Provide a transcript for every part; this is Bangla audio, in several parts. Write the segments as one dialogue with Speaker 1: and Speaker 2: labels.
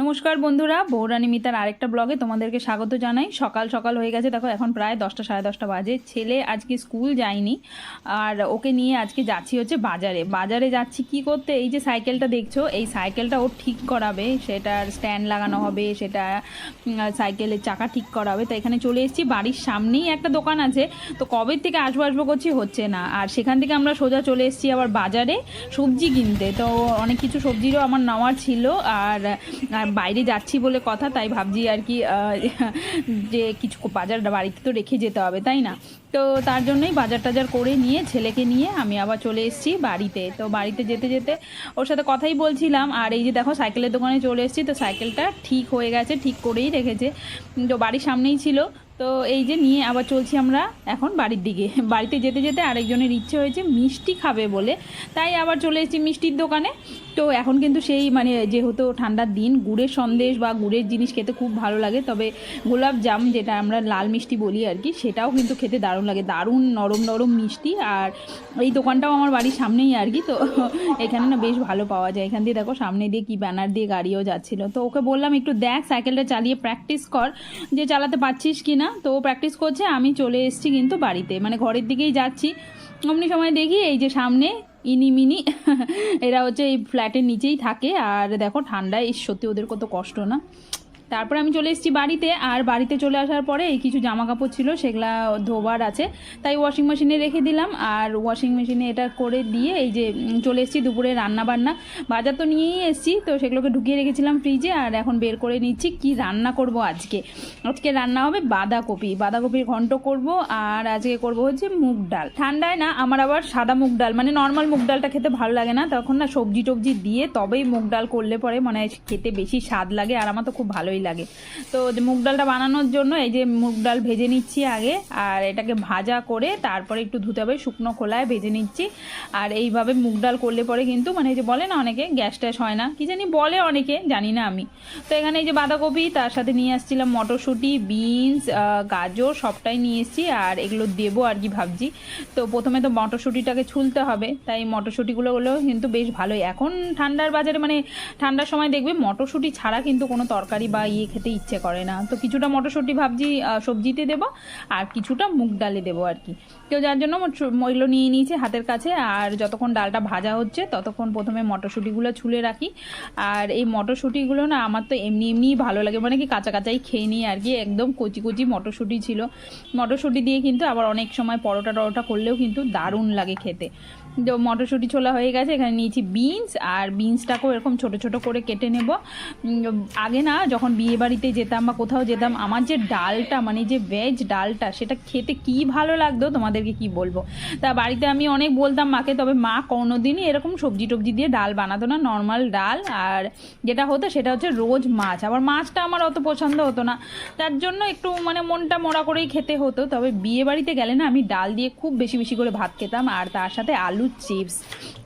Speaker 1: নমস্কার বন্ধুরা বৌরানী মিতার আরেকটা ব্লগে তোমাদেরকে স্বাগত জানাই। সকাল সকাল হয়ে গেছে, দেখো এখন প্রায় দশটা, সাড়ে দশটা বাজে। ছেলে আজকে স্কুল যায়নি, আর ওকে নিয়ে আজকে যাচ্ছি হচ্ছে বাজারে। বাজারে যাচ্ছি কি করতে? এই যে সাইকেলটা দেখছ, এই সাইকেলটা ও ঠিক করাবে, সেটার স্ট্যান্ড লাগানো হবে, সেটা সাইকেলের চাকা ঠিক করাবে। তো এখানে চলে এসেছি, বাড়ির সামনেই একটা দোকান আছে। তো কবে থেকে আসব আসব করছি হচ্ছে না। আর সেখান থেকে আমরা সোজা চলে এসেছি আবার বাজারে সবজি কিনতে। তো অনেক কিছু সবজিরও আমার নেওয়ার ছিল, আর বাইরে যাচ্ছি বলে কথা, তাই ভাবছি আর কি যে কিছু বাজার বাড়িতে তো রেখে যেতে হবে, তাই না? তো তার জন্যই বাজার টাজার করে নিয়ে, ছেলেকে নিয়ে আমি আবার চলে এসেছি বাড়িতে। তো বাড়িতে যেতে যেতে ওর সাথে কথাই বলছিলাম, আর এই যে দেখো সাইকেলের দোকানে চলে এসেছি, তো সাইকেলটা ঠিক হয়ে গেছে, ঠিক করেই রেখেছে। তো বাড়ির সামনেই ছিল তো এই যে নিয়ে আবার চলছি আমরা এখন বাড়ির দিকে। বাড়িতে যেতে যেতে আরেকজনের ইচ্ছে হয়েছে মিষ্টি খাবে বলে। তাই আবার চলে এসেছি মিষ্টির দোকানে। তো এখন কিন্তু সেই মানে যেহেতু ঠান্ডার দিন, গুড়ের সন্দেশ বা গুড়ের জিনিস খেতে খুব ভালো লাগে। তবে গোলাপ জাম যেটা আমরা লাল মিষ্টি বলি আর কি, সেটাও কিন্তু খেতে দারুণ লাগে। দারুণ নরম নরম মিষ্টি। আর এই দোকানটাও আমার বাড়ির সামনেই আর কি। তো এখানে না বেশ ভালো পাওয়া যায়। এখান দিয়ে দেখো সামনে দিয়ে কি ব্যানার দিয়ে গাড়িও যাচ্ছিল। তো ওকে বললাম, একটু দেখ, সাইকেলটা চালিয়ে প্র্যাকটিস কর যে চালাতে পারছিস কি না তো প্র্যাকটিস করছে, আমি চলে এসেছি কিন্তু বাড়িতে। মানে ঘরের দিকেই যাচ্ছি। অমনি সময় দেখি এই যে সামনে ইনি মিনি, এরা হচ্ছে এই ফ্ল্যাটের নিচেই থাকে। আর দেখো ঠান্ডায় সত্যি ওদের কত কষ্ট না? তারপর আমি চলে এসেছি বাড়িতে, আর বাড়িতে চলে আসার পরে এই কিছু জামা কাপড় ছিল, সেগুলা ধোবার আছে। তাই ওয়াশিং মেশিনে রেখে দিলাম, আর ওয়াশিং মেশিনে এটা করে দিয়ে এই যে চলে এসেছি দুপুরে রান্না বান্না বাজার তো নিয়েই এসেছি, তো সেগুলোকে ঢুকিয়ে রেখেছিলাম ফ্রিজে আর এখন বের করে নিচ্ছি কি রান্না করব আজকে। আজকে রান্না হবে বাঁধাকপি। বাঁধাকপির ঘন্ট করব, আর আজকে করব হচ্ছে মুগ ডাল। ঠান্ডায় না, আমার আবার সাদা মুগ ডাল মানে নর্মাল মুগ ডালটা খেতে ভালো লাগে না, তখন না সবজি টবজি দিয়ে তবেই মুগ ডাল করলে পরে মানে খেতে বেশি স্বাদ লাগে, আর আমার তো খুব ভালোই লাগে। তো মুগ ডালটা বানানোর জন্য এই যে মুগ ডাল ভেজে নিচ্ছি আগে, আর এটাকে ভাজা করে তারপরে একটু ধুতে হবে, শুকনো খোলায় ভেজে নিচ্ছি। আর এইভাবে মুগ ডাল করলে পরে কিন্তু মানে যে বলে না অনেকে, গ্যাস ট্যাস হয় না। কি জানি বলে অনেকে, জানি না আমি। তো এখানে এই যে বাঁধাকপি, তার সাথে নিয়ে আসছিলাম মটরশুঁটি, বিনস গাজর, সবটাই নিয়ে এসেছি, আর এগুলো দেবো আর কি ভাবছি। তো প্রথমে তো মটরশুঁটিটাকে ছুলতে হবে, তাই মটরশুঁটিগুলো হলেও কিন্তু বেশ ভালোই। এখন ঠান্ডার বাজারে মানে ঠান্ডার সময় দেখবে মটরশুঁটি ছাড়া কিন্তু কোনো তরকারি বা ইয়ে খেতে ইচ্ছে করে না। তো কিছুটা মটরশুঁটি ভাবছি সবজিতে দেবো, আর কিছুটা মুগ ডালে দেবো আর কি। তো যার জন্য মইগুলো নিয়ে নিয়েছি হাতের কাছে, আর যতক্ষণ ডালটা ভাজা হচ্ছে, ততক্ষণ প্রথমে মটরশুঁটিগুলো ছুলে রাখি। আর এই মটরশুঁটিগুলো না, আমার তো এমনি এমনিই ভালো লাগে মানে কি কাঁচা কাঁচাই খেয়ে নিই আর কি, একদম কচি কচি মটরশুঁটি ছিল। মটরশুঁটি দিয়ে কিন্তু আবার অনেক সময় পরোটা টরোটা করলেও কিন্তু দারুণ লাগে খেতে। মটরশুঁটি ছোলা হয়ে গেছে, এখানে নিয়েছি বিনস, আর বিনসটাকেও এরকম ছোট ছোট করে কেটে নেব। আগে না যখন বিয়ে বাড়িতে যেতাম বা কোথাও যেতাম, আমার যে ডালটা মানে যে ভেজ ডালটা, সেটা খেতে কি ভালো লাগতো তোমাদেরকে কি বলব? তা বাড়িতে আমি অনেক বলতাম মাকে, তবে মা কোনোদিনই এরকম সবজি টবজি দিয়ে ডাল বানাতো না নর্মাল ডাল। আর যেটা হতো সেটা হচ্ছে রোজ মাছ। আবার মাছটা আমার অত পছন্দ হতো না। তার জন্য একটু মানে মনটা মোড়া করেই খেতে হতো। তবে বিয়ে বাড়িতে গেলে না আমি ডাল দিয়ে খুব বেশি বেশি করে ভাত খেতাম। আর তার সাথে আলু চিপস।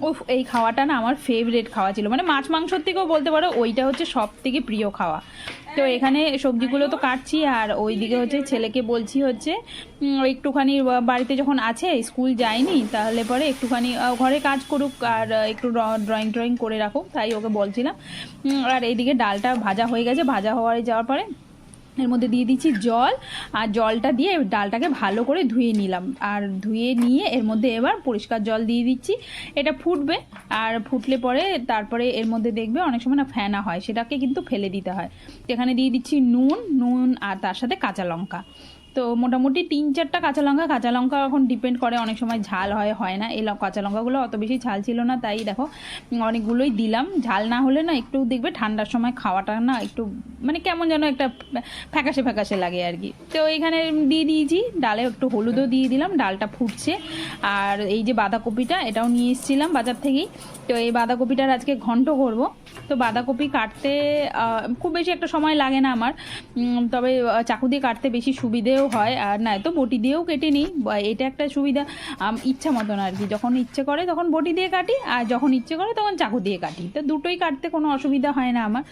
Speaker 1: উফ, এই খাওয়াটা না আমার ফেভারিট খাওয়া ছিল। মানে মাছ মাংসর থেকেও বলতে পারো, ওইটা হচ্ছে সব থেকে প্রিয় খাওয়া। তো এখানে সবজিগুলো তো কাটছি, আর ওইদিকে হচ্ছে ছেলেকে বলছি হচ্ছে একটুখানি বাড়িতে যখন আছে, স্কুল যায়নি, তাহলে পরে একটুখানি ঘরে কাজ করুক, আর একটু ড্রয়িং ট্রয়িং করে রাখুক, তাই ওকে বলছিলাম। আর এইদিকে ডালটা ভাজা হয়ে গেছে, ভাজা হওয়ার যাওয়ার পরে এর মধ্যে দিয়ে দিচ্ছি জল, আর জলটা দিয়ে ডালটাকে ভালো করে ধুয়ে নিলাম। আর ধুয়ে নিয়ে এর মধ্যে এবার পরিষ্কার জল দিয়ে দিচ্ছি। এটা ফুটবে, আর ফুটলে পরে তারপরে এর মধ্যে দেখবে অনেক সময় না ফেনা হয়, সেটাকে কিন্তু ফেলে দিতে হয়। এখানে দিয়ে দিচ্ছি নুন নুন আর তার সাথে কাঁচা লঙ্কা। তো মোটামুটি তিন চারটা কাঁচা লঙ্কা কাঁচা লঙ্কা এখন ডিপেন্ড করে, অনেক সময় ঝাল হয় হয় না। এই কাঁচা লঙ্কাগুলো অত বেশি ঝাল ছিল না, তাই দেখো অনেকগুলোই দিলাম। ঝাল না হলে না একটু দেখবে ঠান্ডার সময় খাওয়াটা না একটু মানে কেমন যেন একটা ফ্যাকাশে ফ্যাকাশে লাগে আর কি। তো এখানে দিয়ে দিয়েছি, ডালে একটু হলুদও দিয়ে দিলাম, ডালটা ফুটছে। আর এই যে বাঁধাকপিটা, এটাও নিয়ে এসেছিলাম বাজার থেকেই। তো এই বাঁধাকপিটার আজকে ঘন্ট করব। তো বাঁধাকপি কাটতে খুব বেশি একটা সময় লাগে না আমার। তবে চাকু দিয়ে কাটতে বেশি সুবিধেও হয়। আর না তো, বটি দিয়েও কেটে নিই। এটা একটা সুবিধা। ইচ্ছা মতন আর কি। যখন ইচ্ছে করে তখন বটি দিয়ে কাটি, আর যখন ইচ্ছে করে তখন চাকু দিয়ে কাটি। তো দুটোই কাটতে কোনো অসুবিধা হয় না আমার।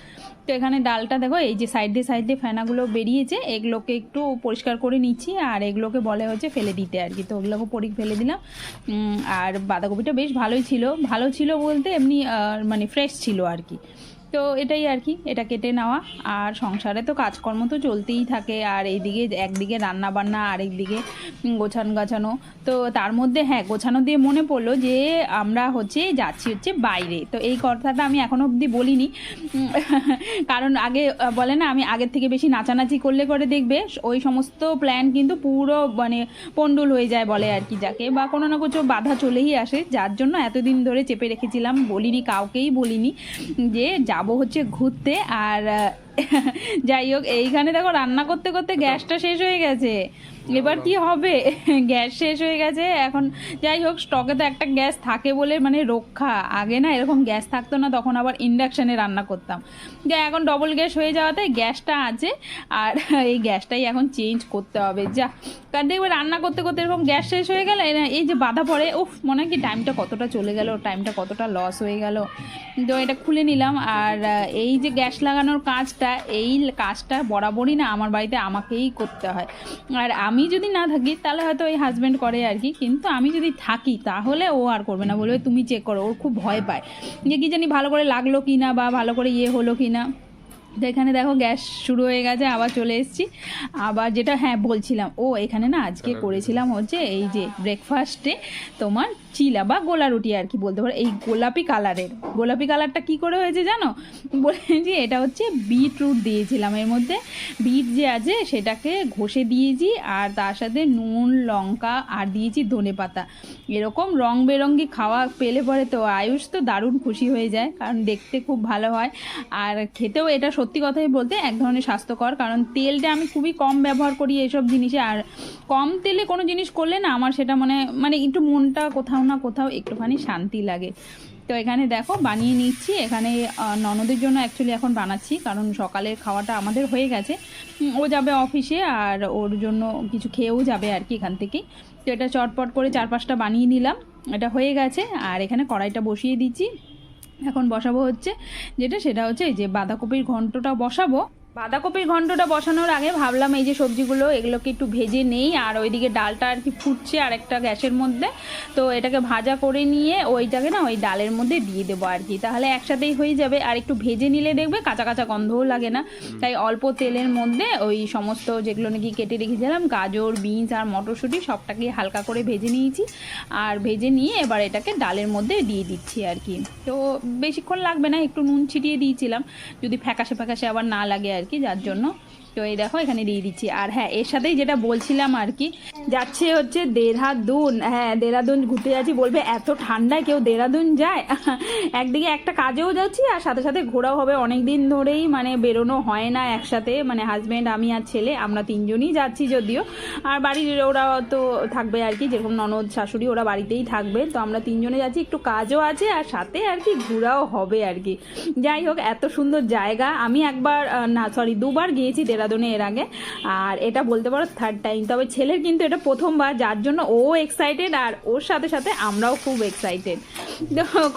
Speaker 1: তো এখানে ডালটা দেখো, এই যে সাইড দিয়ে সাইড দিয়ে ফেনাগুলো বেরিয়েছে, এগুলোকে একটু পরিষ্কার করে নিচ্ছি। আর এগুলোকে বলে হচ্ছে ফেলে দিতে আর কি। তো ওগুলোকে পরি ফেলে দিলাম। আর বাঁধাকপিটা বেশ ভালোই ছিল। ভালো ছিল বলতে এমনি মানে ফ্রেশ ছিল আর কি। তো তো এটাই আর কি, এটা কেটে নেওয়া। আর সংসারে তো কাজকর্ম তো চলতেই থাকে, আর এইদিকে একদিকে রান্না বান্না আর একদিকে গোছানো গাছানো। তো তার মধ্যে হ্যাঁ গোছানো দিয়ে মনে পড়ল যে আমরা হচ্ছে যাচ্ছি হচ্ছে বাইরে। তো এই কথাটা আমি এখনও অবধি বলিনি। কারণ আগে বলে না, আমি আগের থেকে বেশি নাচানাচি করলে করে দেখবে, ওই সমস্ত প্ল্যান কিন্তু পুরো মানে পন্ডুল হয়ে যায় বলে আর কি যাকে, বা কোনো না কিছু বাধা চলেই আসে। যার জন্য এতদিন ধরে চেপে রেখেছিলাম, বলিনি, কাউকেই বলিনি যে যাব হচ্ছে ঘুরতে আর যাই হোক এইখানে দেখো রান্না করতে করতে গ্যাসটা শেষ হয়ে গেছে। এবার কি হবে? গ্যাস শেষ হয়ে গেছে, এখন যাই হোক স্টকে তো একটা গ্যাস থাকে বলে মানে রক্ষা। আগে না এরকম গ্যাস থাকতো না, তখন আবার ইন্ডাকশানে রান্না করতাম। যে এখন ডবল গ্যাস হয়ে যাওয়াতে গ্যাসটা আছে, আর এই গ্যাসটাই এখন চেঞ্জ করতে হবে। যা, কারণ দেখবে রান্না করতে করতে এরকম গ্যাস শেষ হয়ে গেলে এই যে বাধা পড়ে, উফ, মনে হয় কি টাইমটা কতটা চলে গেল টাইমটা কতটা লস হয়ে গেল। তো এটা খুলে নিলাম, আর এই যে গ্যাস লাগানোর কাজটা এই কাজটা বরাবরই না আমার বাড়িতে আমাকেই করতে হয়। আর আমি যদি না থাকি তাহলে হয়তো ওই হাজব্যান্ড করে আর কি। কিন্তু আমি যদি থাকি তাহলে ও আর করবে না বলবে তুমি চেক করো। ওর খুব ভয় পায় যে কি জানি ভালো করে লাগল কি না বা ভালো করে ইয়ে হলো কি না। তো এখানে দেখো গ্যাস শুরু হয়ে গেছে আবার চলে এসেছি। আবার যেটা হ্যাঁ বলছিলাম ও এখানে না আজকে করেছিলাম হচ্ছে এই যে ব্রেকফাস্টে তোমার চিলা বা গোলা রুটি আর কি বলতে পারো। এই গোলাপি কালারের। গোলাপি কালারটা কি করে হয়েছে জানো? বলেছি এটা হচ্ছে বিটরুট দিয়েছিলাম এর মধ্যে। বিট যে আছে সেটাকে ঘষে দিয়েছি আর তার সাথে নুন, লঙ্কা আর দিয়েছি ধনে পাতা। এরকম রং বেরঙ্গি খাওয়া পেলে পরে তো আয়ুষ তো দারুণ খুশি হয়ে যায়, কারণ দেখতে খুব ভালো হয়। আর খেতেও এটা সত্যি কথাই বলতে এক ধরনের স্বাস্থ্যকর, কারণ তেলটা আমি খুবই কম ব্যবহার করি এসব জিনিসে। আর কম তেলে কোনো জিনিস করলে না আমার সেটা মানে মানে একটু মনটা কোথাও না কোথাও একটুখানি শান্তি লাগে। তো এখানে দেখো বানিয়ে নিচ্ছি। এখানে ননদের জন্য অ্যাকচুয়ালি এখন বানাচ্ছি, কারণ সকালের খাওয়াটা আমাদের হয়ে গেছে। ও যাবে অফিসে আর ওর জন্য কিছু খেয়েও যাবে আর কি এখান থেকেই। তো এটা চটপট করে চার পাঁচটা বানিয়ে নিলাম। এটা হয়ে গেছে। আর এখানে কড়াইটা বসিয়ে দিচ্ছি। এখন বসাবো হচ্ছে যেটা, সেটা হচ্ছে এই যে বাঁধাকপির ঘন্টটা বসাবো। বাঁধাকপির ঘন্টটা বসানোর আগে ভাবলাম এই যে সবজিগুলো এগুলোকে একটু ভেজে নেই আর ওইদিকে ডালটা আর কি ফুটছে আর একটা গ্যাসের মধ্যে। তো এটাকে ভাজা করে নিয়ে ওইটাকে না ওই ডালের মধ্যে দিয়ে দেবো আর কি। তাহলে একসাথেই হয়ে যাবে। আর একটু ভেজে নিলে দেখবে কাঁচা কাঁচা গন্ধও লাগে না। তাই অল্প তেলের মধ্যে ওই সমস্ত যেগুলো নাকি কেটে রেখেছিলাম গাজর বিনস আর মটরশুঁটি সবটাকে হালকা করে ভেজে নিয়েছি। আর ভেজে নিয়ে এবার এটাকে ডালের মধ্যে দিয়ে দিচ্ছি আর কি। তো বেশিক্ষণ লাগবে না একটু নুন ছিটিয়ে দিয়েছিলাম। যদি ফ্যাকাশে ফ্যাকাশে আবার না লাগে আর কি যার জন্য তো এই দেখো, এখানে দিয়ে দিচ্ছি। আর হ্যাঁ এর সাথেই যেটা বলছিলাম আর কি, যাচ্ছে হচ্ছে দেহরাদুন হ্যাঁ দেহরাদুন ঘুরতে যাচ্ছি। বলবে, এত ঠান্ডায় কেউ দেহরাদুন যায়? একদিকে একটা কাজেও যাচ্ছি, আর সাথে সাথে ঘোরাও হবে। অনেক দিন ধরেই মানে বেরোনো হয় না একসাথে। মানে হাজব্যান্ড আমি আর ছেলে, আমরা তিনজনই যাচ্ছি যদিও। আর বাড়ির ওরা তো থাকবে আর কি, যেরকম ননদ, শাশুড়ি, ওরা বাড়িতেই থাকবে। তো আমরা তিনজনে যাচ্ছি, একটু কাজও আছে, আর সাথে আর কি ঘোরাও হবে আর কি। যাই হোক, এত সুন্দর জায়গা। আমি একবার না সরি দুবার গিয়েছি দেরাদুনে এর আগে। আর এটা বলতে পারো থার্ড টাইম তবে ছেলের কিন্তু এটা প্রথমবার, যার জন্য ও এক্সাইটেড আর ওর সাথে সাথে আমরাও খুব এক্সাইটেড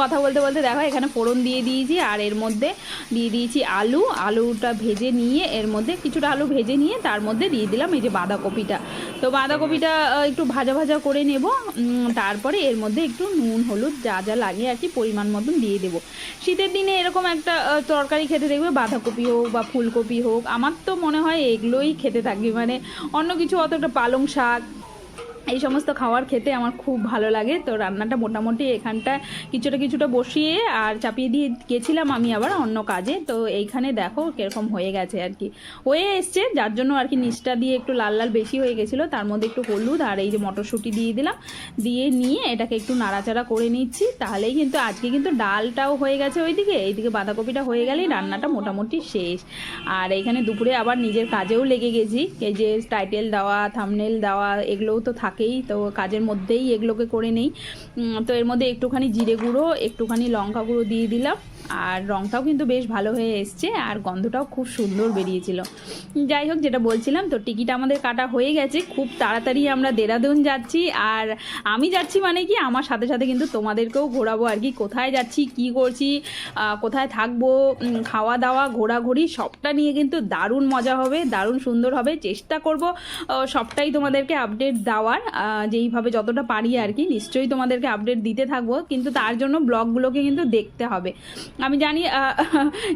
Speaker 1: কথা বলতে বলতে দেখো, এখানে ফোড়ন দিয়ে দিয়েছি আর এর মধ্যে দিয়ে দিয়েছি আলু। আলুটা ভেজে নিয়ে এর মধ্যে কিছুটা আলু ভেজে নিয়ে তার মধ্যে দিয়ে দিলাম এই যে বাঁধাকপিটা। তো বাঁধাকপিটা একটু ভাজা ভাজা করে নেব। তারপরে এর মধ্যে একটু নুন, হলুদ যা যা লাগে আর কি পরিমাণ মতন দিয়ে দেবো। শীতের দিনে এরকম একটা তরকারি খেতে দেখবে বাঁধাকপি হোক বা ফুলকপি হোক, আমার তো মনে হয় এগুলোই খেতে থাকি। মানে অন্য কিছু অতটা পালং শাক এই সমস্ত খাবার খেতে আমার খুব ভালো লাগে। তো রান্নাটা মোটামুটি এখানটা কিছুটা কিছুটা বসিয়ে আর চাপিয়ে দিয়ে গেছিলাম আমি আবার অন্য কাজে। তো এইখানে দেখো কীরকম হয়ে গেছে আর কি। হয়ে এসছে, যার জন্য আর কি নিচটা দিয়ে একটু লাল লাল বেশি হয়ে গেছিল। তার মধ্যে একটু হলুদ আর এই যে মটরশুঁটি দিয়ে দিলাম। দিয়ে নিয়ে এটাকে একটু নাড়াচাড়া করে নিচ্ছি। তাহলেই কিন্তু আজকে কিন্তু ডালটাও হয়ে গেছে ওইদিকে। এইদিকে বাঁধাকপিটা হয়ে গেলেই রান্নাটা মোটামুটি শেষ। আর এইখানে দুপুরে আবার নিজের কাজেও লেগে গেছি। এই যে টাইটেল দেওয়া থামনেল দেওয়া, এগুলোও তো থাকেই, তো কাজের মধ্যেই এগুলোকে করে নেই। তো এর মধ্যে একটুখানি জিরে গুঁড়ো, একটুখানি লঙ্কা গুঁড়ো দিয়ে দিলাম। আর রঙটাও কিন্তু বেশ ভালো হয়ে এসছে, আর গন্ধটাও খুব সুন্দর বেরিয়েছিল। যাই হোক, যেটা বলছিলাম, তো টিকিট আমাদের কাটা হয়ে গেছে, খুব তাড়াতাড়ি আমরা দেরাদুন যাচ্ছি, আর আমি যাচ্ছি মানে কি, আমার সাথে সাথে কিন্তু তোমাদেরকেও ঘোরাবো আর কি, কোথায় যাচ্ছি, কি করছি কোথায় থাকব খাওয়া দাওয়া, ঘোরাঘুরি, সবটা নিয়ে কিন্তু দারুণ মজা হবে, দারুণ সুন্দর হবে, চেষ্টা করব সবটাই তোমাদেরকে আপডেট দেওয়ার যেইভাবে যতটা পারি আর কি, নিশ্চয়ই তোমাদেরকে আপডেট দিতে থাকব, কিন্তু তার জন্য ব্লগগুলোকে কিন্তু দেখতে হবে। আমি জানি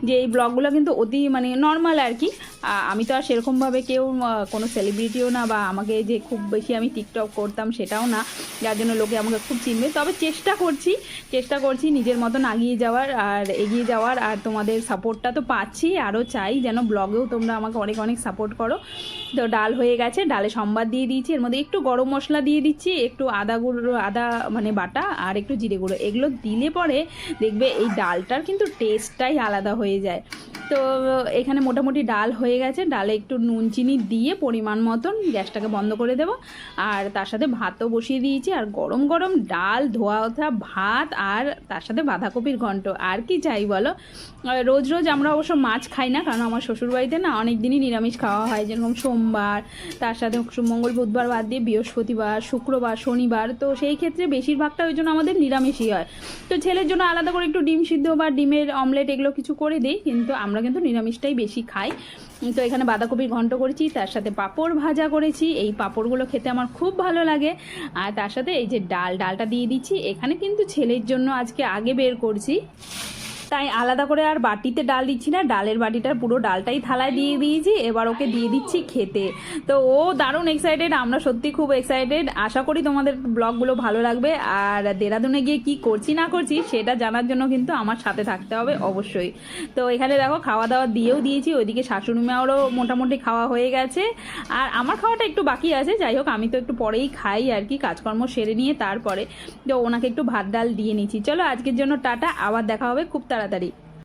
Speaker 1: যে এই ব্লগগুলো কিন্তু অতি মানে নর্মাল আর কি। আমি তো আর সেরকমভাবে কেউ কোনো সেলিব্রিটিও না বা আমাকে যে খুব বেশি আমি টিকটক করতাম সেটাও না। যার জন্য লোকে আমাকে খুব চিনবে। তবে চেষ্টা করছি চেষ্টা করছি নিজের মতন আগিয়ে যাওয়ার আর এগিয়ে যাওয়ার। আর তোমাদের সাপোর্টটা তো পাচ্ছি, আরও চাই যেন ব্লগেও তোমরা আমাকে অনেক অনেক সাপোর্ট করো। তো ডাল হয়ে গেছে, ডালে সম্বাদ দিয়ে দিয়েছি। এর মধ্যে একটু গরম মশলা দিয়ে দিচ্ছি, একটু আদা গুঁড়ো, আদা মানে বাটা আর একটু জিরে গুঁড়ো। এগুলো দিলে পরে দেখবে এই ডালটার কিন্তু টেস্টটাই আলাদা হয়ে যায়। তো এখানে মোটামুটি ডাল হয়ে গেছে। ডালে একটু নুন, চিনি দিয়ে পরিমাণ মতন গ্যাসটাকে বন্ধ করে দেবো। আর তার সাথে ভাতও বসিয়ে দিয়েছি। আর গরম গরম ডাল, ধোয়া ওঠা ভাত আর তার সাথে বাঁধাকপির ঘন্ট। আর কি চাই বলো? রোজ রোজ আমরা অবশ্য মাছ খাই না, কারণ আমার শ্বশুরবাড়িতে না অনেক দিনই নিরামিষ খাওয়া হয়। যেরকম সোমবার, তার সাথে মঙ্গল, বুধবার বাদ দিয়ে বৃহস্পতিবার, শুক্রবার, শনিবার। তো সেই ক্ষেত্রে বেশিরভাগটা ওই জন্য আমাদের নিরামিষই হয়। তো ছেলের জন্য আলাদা করে একটু ডিম সিদ্ধ বা ডিমের অমলেট এগুলো কিছু করে দিই। কিন্তু আমরা কিন্তু নিরামিষটাই বেশি খাই। তো এখানে বাঁধাকপির ঘন্ট করেছি, তার সাথে পাঁপড় ভাজা করেছি। এই পাঁপড়গুলো খেতে আমার খুব ভালো লাগে। আর তার সাথে এই যে ডাল, ডালটা দিয়ে দিচ্ছি। এখানে কিন্তু ছেলের জন্য আজকে আগে বের করছি। তাই আলাদা করে আর বাটিতে ডাল দিচ্ছি না, ডালের বাটিটার পুরো ডালটাই থালায় দিয়ে দিয়েছি, এবার ওকে দিয়ে দিচ্ছি খেতে। তো ও দারুণ এক্সাইটেড আমরা সত্যি খুব এক্সাইটেড আশা করি তোমাদের ব্লগগুলো ভালো লাগবে, আর দেরাদুনে গিয়ে কি করছি না করছি সেটা জানার জন্য কিন্তু আমার সাথে থাকতে হবে অবশ্যই। তো এখানে দেখো খাওয়া দাওয়া দিয়েও দিয়েছি, ওইদিকে শাশুড়ি মাওরও মোটামুটি খাওয়া হয়ে গেছে, আর আমার খাওয়াটা একটু বাকি আছে, যাই হোক আমি তো একটু পরেই খাই আর কি, কাজকর্ম সেরে নিয়ে তারপরে, তো ওনাকে একটু ভাত, ডাল দিয়ে নিচ্ছি। চলো আজকের জন্য টাটা, আবার দেখা হবে খুব তাড়াতাড়ি